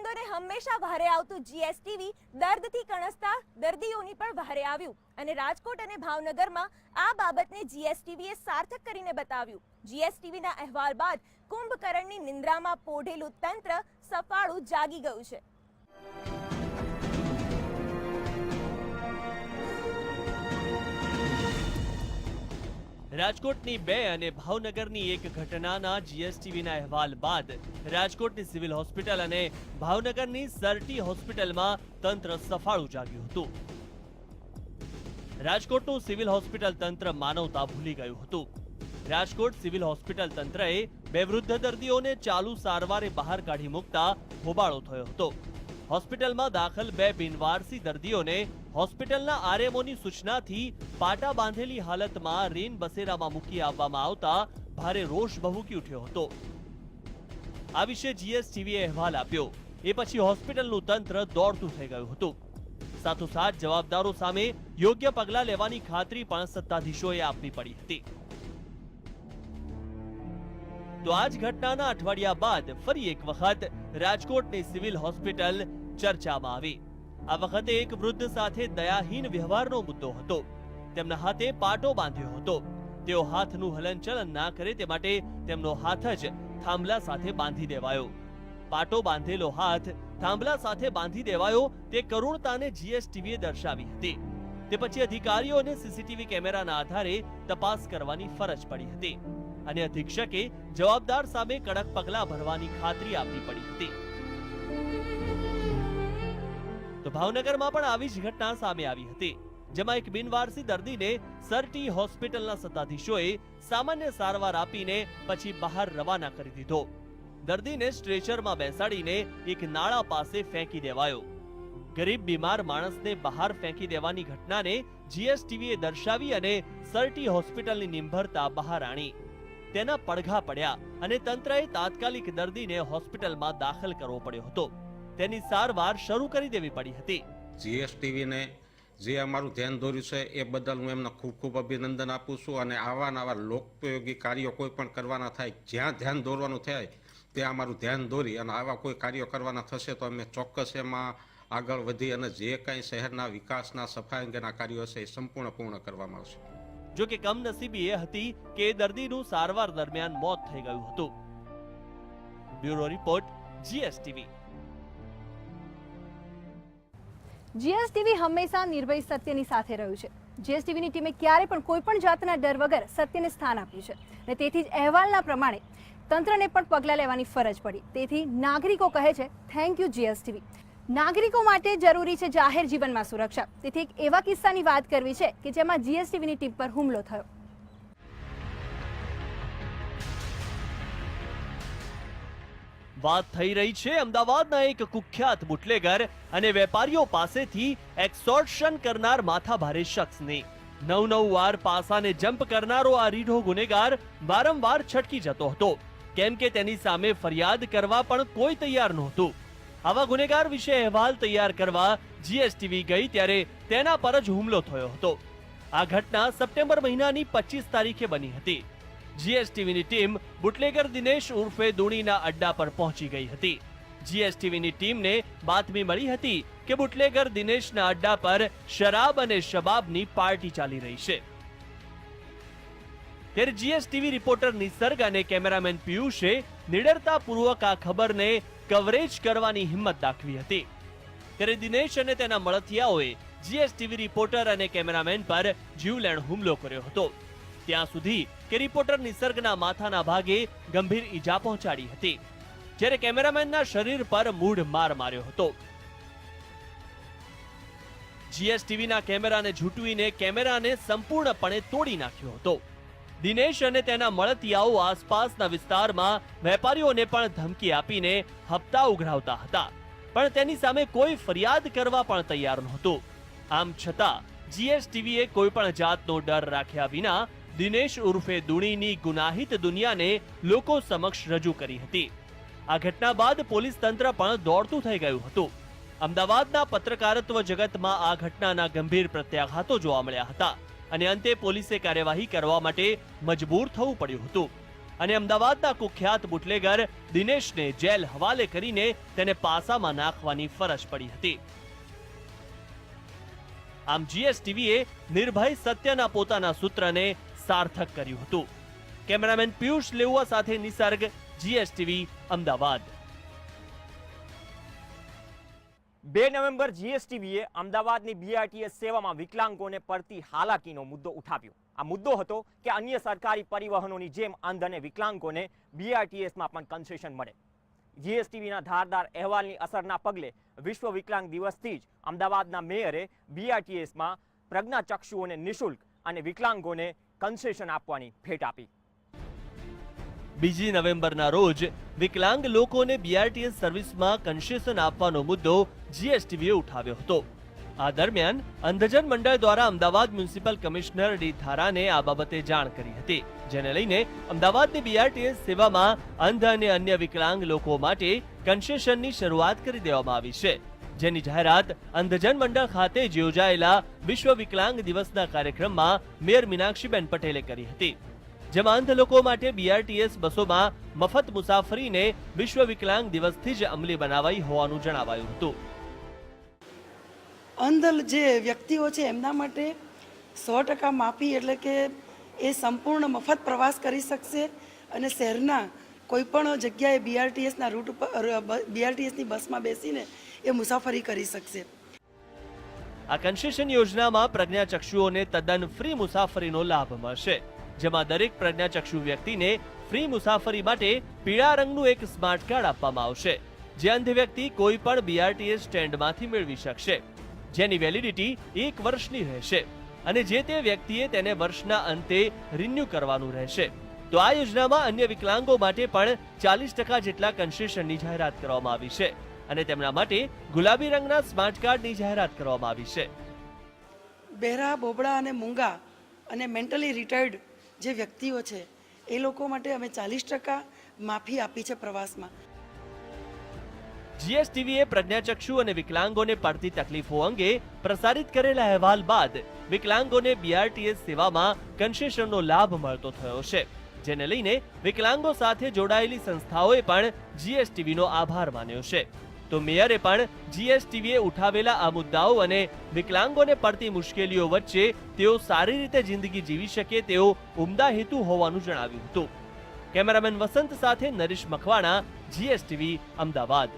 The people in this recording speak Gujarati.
ભાઈબંધોને હંમેશા ભારે આવતું જીએસટીવી દર્દથી કણસતા દર્દીઓની પણ ભારે આવ્યું. અને રાજકોટ અને ભાવનગરમાં આ બાબતને જીએસટીવીએ સાર્થક કરીને બતાવ્યું. જીએસટીવીના અહેવાલ બાદ કુંભકરણની નિંદ્રામાં પોઢેલું તંત્ર સફાળું જાગી ગયું છે. રાજકોટની બે અને ભાવનગરની એક ઘટનાના જીએસટીવીના અહેવાલ બાદ રાજકોટની સિવિલ હોસ્પિટલ અને ભાવનગરની સરટી હોસ્પિટલમાં તંત્ર સફાળું જાગ્યું હતું. રાજકોટનું સિવિલ હોસ્પિટલ તંત્ર માનવતા ભૂલી ગયું હતું. રાજકોટ સિવિલ હોસ્પિટલ તંત્રએ બે વૃદ્ધ દર્દીઓને ચાલુ સારવારે બહાર કાઢી મૂકતા હોબાળો થયો હતો. હોસ્પિટલમાં દાખલ બે બિનવારસી દર્દીઓને હોસ્પિટલના આરએમઓની સૂચનાથી પાટા બાંધેલી હાલતમાં રેન બસેરામાં મૂકી આવવામાં આવતા ભારે રોષ ભભૂકી ઉઠ્યો હતો. આ વિશે જીએસટીવીએ અહેવાલ આપ્યો. એ પછી હોસ્પિટલનું તંત્ર દોડતું થઈ ગયું હતું. સાથોસાથ જવાબદારો સામે યોગ્ય પગલાં લેવાની ખાતરી પણ સત્તાધીશોએ આપવી પડી હતી. તો આ ઘટનાના અઠવાડિયા બાદ ફરી એક વખત રાજકોટની સિવિલ હોસ્પિટલ ચર્ચામાં આવી. આ વખતે એક વૃદ્ધ સાથે દયાહીન વ્યવહારનો મુદ્દો હતો. તેમના હાથે પાટો બાંધ્યો હતો. તેઓ હાથનું હલનચલન ના કરે તે માટે તેમનો હાથ જ થાંભલા સાથે બાંધી દેવાયો. પાટો બાંધેલો હાથ થાંભલા સાથે બાંધી દેવાયો તે કરુણતાને જીએસટીવીએ દર્શાવી હતી. તે પછી અધિકારીઓને સીસીટીવી કેમેરાના આધારે તપાસ કરવાની ફરજ પડી હતી. અને અધિક્ષકે જવાબદાર સામે કડક પગલાં ભરવાની ખાતરી આપવી પડી હતી. તો ભાવનગરમાં પણ આવી જ ઘટના સામે આવી હતી, જેમાં એક બિનવારસી દર્દીને સરટી હોસ્પિટલના સત્તાધીશોએ સામાન્ય સારવાર આપીને પછી બહાર રવાના કરી દીધો. દર્દીને સ્ટ્રેચરમાં બેસાડીને એક નાળા પાસે ફેંકી દેવાયો. ગરીબ બીમાર માણસને બહાર ફેંકી દેવાની ઘટનાને જીએસટીવીએ દર્શાવી અને સરટી હોસ્પિટલની નિંભરતા બહાર આણી. તેના પડઘા પડ્યા અને તંત્રએ તાત્કાલિક દર્દીને હોસ્પિટલમાં દાખલ કરવો પડ્યો હતો. તેની સારવાર શરૂ કરી દેવી પડી હતી. જીએસટીવીને જે અમારું ધ્યાન દોર્યું છે એ બદલ હું એમને ખૂબ ખૂબ અભિનંદન આપું છું અને આવા નવા લોકપયોગી કાર્યો કોઈ પણ કરવાના થાય, જ્યાં ધ્યાન દોરવાનું થાય, ત્યાં અમારું ધ્યાન દોરી અને આવા કોઈ કાર્યો કરવાના થશે તો અમે ચોક્કસ એમાં આગળ વધી અને જે કાંઈ શહેરના વિકાસના સફાઈ અંગેના કાર્યો છે એ સંપૂર્ણ પૂર્ણ કરવામાં આવશે. જો કે કમનસીબી એ હતી કે દર્દીનું સારવાર દરમિયાન મોત થઈ ગયું હતું. Bureau report, GSTV. જીએસટીવી હંમેશા નિર્ભય સત્યની સાથે રહ્યું છે. જીએસટીવીની ટીમે ક્યારે પણ કોઈ પણ જાતના ડર વગર સત્યને સ્થાન આપ્યું છે. અને તેથી જ અહેવાલના પ્રમાણે તંત્રને પણ પગલાં લેવાની ફરજ પડી. તેથી નાગરિકો કહે છે થેન્ક યુ જીએસટીવી. નાગરિકો માટે જરૂરી છે જાહેર જીવનમાં સુરક્ષા. તેથી એક એવા કિસ્સાની વાત કરવી છે કે જેમાં જીએસટીવીની ટીમ પર હુમલો થયો. વાત થઈ રહી છે અમદાવાદના એક કુખ્યાત બુટલેગર અને વેપારીઓ પાસેથી એક્સોર્શન કરનાર માથાભારે શખ્સની. નવ નવ વાર પાસાને જમ્પ કરનારો આ રીઢો ગુનેગાર વારંવાર છટકી જતો હતો. કેમ કે તેની સામે ફરિયાદ કરવા પણ કોઈ તૈયાર નહોતું. આવા ગુનેગાર વિશે અહેવાલ તૈયાર કરવા જીએસટીવી ગઈ ત્યારે તેના પર જ હુમલો થયો હતો. આ ઘટના સપ્ટેમ્બર મહિનાની પચીસ તારીખે બની હતી. જીએસટીવીની ટીમ બુટલેગર દિનેશ ઉર્ફે દુણીના અડ્ડા પર પહોંચી ગઈ હતી. જીએસટીવીની ટીમને બાતમી મળી હતી કે બુટલેગર દિનેશના અડ્ડા પર શરાબ અને શબાબની પાર્ટી ચાલી રહી છે. ત્યારે જીએસટીવી રિપોર્ટર નિસર્ગ અને કેમેરામેન પિયુષે નિડરતાપૂર્વક આ ખબરને કવરેજ કરવાની હિંમત દાખવી હતી. ત્યારે દિનેશ અને તેના મળતિયાઓએ જીએસટીવી રિપોર્ટર અને કેમેરામેન પર જીવલેણ હુમલો કર્યો હતો. ત્યાં સુધી કે રિપોર્ટર નિસર્ગના માથાના ભાગે ગંભીર ઈજા પહોંચાડી હતી. જ્યારે કેમેરામેનના શરીર પર મૂઢ માર માર્યો હતો. જીએસટીવીના કેમેરાને ઝૂંટવીને કેમેરાને સંપૂર્ણપણે તોડી નાખ્યો હતો. દિનેશ અને તેના મળતિયાઓ આસપાસના વિસ્તારમાં વેપારીઓને પણ ધમકી આપીને હપ્તા ઉઘરાવતા હતા. પણ તેની સામે કોઈ ફરિયાદ કરવા પણ તૈયાર નહોતું. આમ છતાં જીએસટીવીએ કોઈ પણ જાતનો ડર રાખ્યા વિના દિનેશ ઉર્ફે દુણીની ગુનાહિત દુનિયાને લોકો સમક્ષ રજૂ કરી હતી. આ ઘટના બાદ પોલીસ તંત્ર પણ દોડતું થઈ ગયું હતું. અમદાવાદના પત્રકારત્વ જગતમાં આ ઘટનાના ગંભીર પ્રત્યાઘાતો જોવા મળ્યા હતા. અને અંતે પોલીસે કાર્યવાહી કરવા માટે મજબૂર થવું પડ્યું હતું. અને અમદાવાદના કુખ્યાત બુટલેગર દિનેશને જેલ હવાલે કરીને તેને પાસામાં નાખવાની ફરજ પડી હતી. આમ જીએસટીવીએ નિર્ભય સત્યના પોતાના સૂત્રને સાર્થક કર્યું હતું. કેમેરામેન પિયુષ લેઉવા સાથે નિસર્ગ, જીએસટીવી, અમદાવાદ. બે નવેમ્બર જીએસટીવીએ અમદાવાદની બીઆરટીએસ સેવામાં વિકલાંગોને પડતી હાલાકીનો મુદ્દો ઉઠાવ્યો. આ મુદ્દો હતો કે અન્ય સરકારી પરિવહનોની જેમ અંધ અને વિકલાંગોને બીઆરટીએસમાં પણ કન્સેશન મળે. જીએસટીવીના ધારદાર અહેવાલની અસરના પગલે વિશ્વ વિકલાંગ દિવસથી જ અમદાવાદના મેયરે બીઆરટીએસમાં પ્રજ્ઞાચક્ષુઓને નિઃશુલ્ક અને વિકલાંગોને કન્સેશન આપવાની ભેટ આપી. બીજી નવેમ્બરના રોજ વિકલાંગ લોકોને બીઆરટીએસ સર્વિસમાં કન્સેશન આપવાનો મુદ્દો જીએસટીવીએ ઉઠાવ્યો હતો. આ દરમિયાન અંધજન મંડળ દ્વારા અમદાવાદ મ્યુનિસિપલ કમિશનર ડી થારાને આ બાબતે જાણ કરી હતી, જેને લઈને અમદાવાદની બીઆરટીએસ સેવામાં અંધ અને અન્ય વિકલાંગ લોકો માટે કન્સેશનની શરૂઆત કરી દેવામાં આવી છે. જેની જાહેરાત અંધજન મંડળ ખાતે યોજાયેલા વિશ્વ વિકલાંગ દિવસના કાર્યક્રમમાં મેયર મીનાક્ષીબેન પટેલે કરી હતી. જેમાં અંધ લોકો માટે બીઆરટીએસ બસોમાં મફત મુસાફરીને વિશ્વ વિકલાંગ દિવસથી જ અમલી બનાવાઈ હોવાનું જણાવાયું હતું. અંધ જે વ્યક્તિઓ છે એમના માટે સો ટકા માફી એટલે કે એ સંપૂર્ણ મફત પ્રવાસ કરી શકશે અને શહેરના કોઈપણ જગ્યાએ બીઆરટીએસના રૂટ ઉપર બીઆરટીએસની બસમાં બેસીને એ મુસાફરી કરી શકશે. આ કન્સેશન યોજનામાં પ્રજ્ઞાચક્ષુઓને તદ્દન ફ્રી મુસાફરીનો લાભ મળશે. જેમાં દરેક પ્રજ્ઞાચક્ષુ વ્યક્તિને ફ્રી મુસાફરી માટે પીળા રંગનું એક સ્માર્ટ કાર્ડ આપવામાં આવશે, જે અંધ વ્યક્તિ કોઈ પણ બીઆરટીએસ સ્ટેન્ડમાંથી મેળવી શકશે, જેની વેલિડિટી એક વર્ષની રહેશે અને જે તે વ્યક્તિએ તેને વર્ષના અંતે રિન્યુ કરવાનું રહેશે. તો આ યોજનામાં અન્ય વિકલાંગો માટે પણ ચાલીસ ટકા જેટલા કન્સેશનની જાહેરાત કરવામાં આવી છે અને તેમના માટે ગુલાબી રંગના સ્માર્ટ કાર્ડની જાહેરાત કરવામાં આવી છે. બહેરા બોબડા અને મૂંગા અને મેન્ટલી રિટાયર્ડ જે વ્યક્તિઓ છે, એ લોકો માટે અમે ચાલીસ ટકા માફી આપી છે પ્રવાસમાં. જીએસટીવીએ પ્રજ્ઞાચક્ષુ અને વિકલાંગોને પડતી તકલીફો અંગે પ્રસારિત કરેલા અહેવાલ બાદ વિકલાંગોને બીઆરટીએસ સેવામાં કન્સેશનનો લાભ મળતો થયો છે, જેને લઈને વિકલાંગો સાથે જોડાયેલી સંસ્થાઓએ પણ જીએસટીવીનો આભાર માન્યો છે. તો મેયરે પણ જીએસટીવીએ ઉઠાવેલા આ મુદ્દાઓ અને વિકલાંગોને પડતી મુશ્કેલીઓ વચ્ચે તેઓ સારી રીતે જિંદગી જીવી શકે તેવો ઉમદા હેતુ હોવાનું જણાવ્યું હતું. કેમેરામેન વસંત સાથે નરેશ મખવાણા જીએસટીવી અમદાવાદ.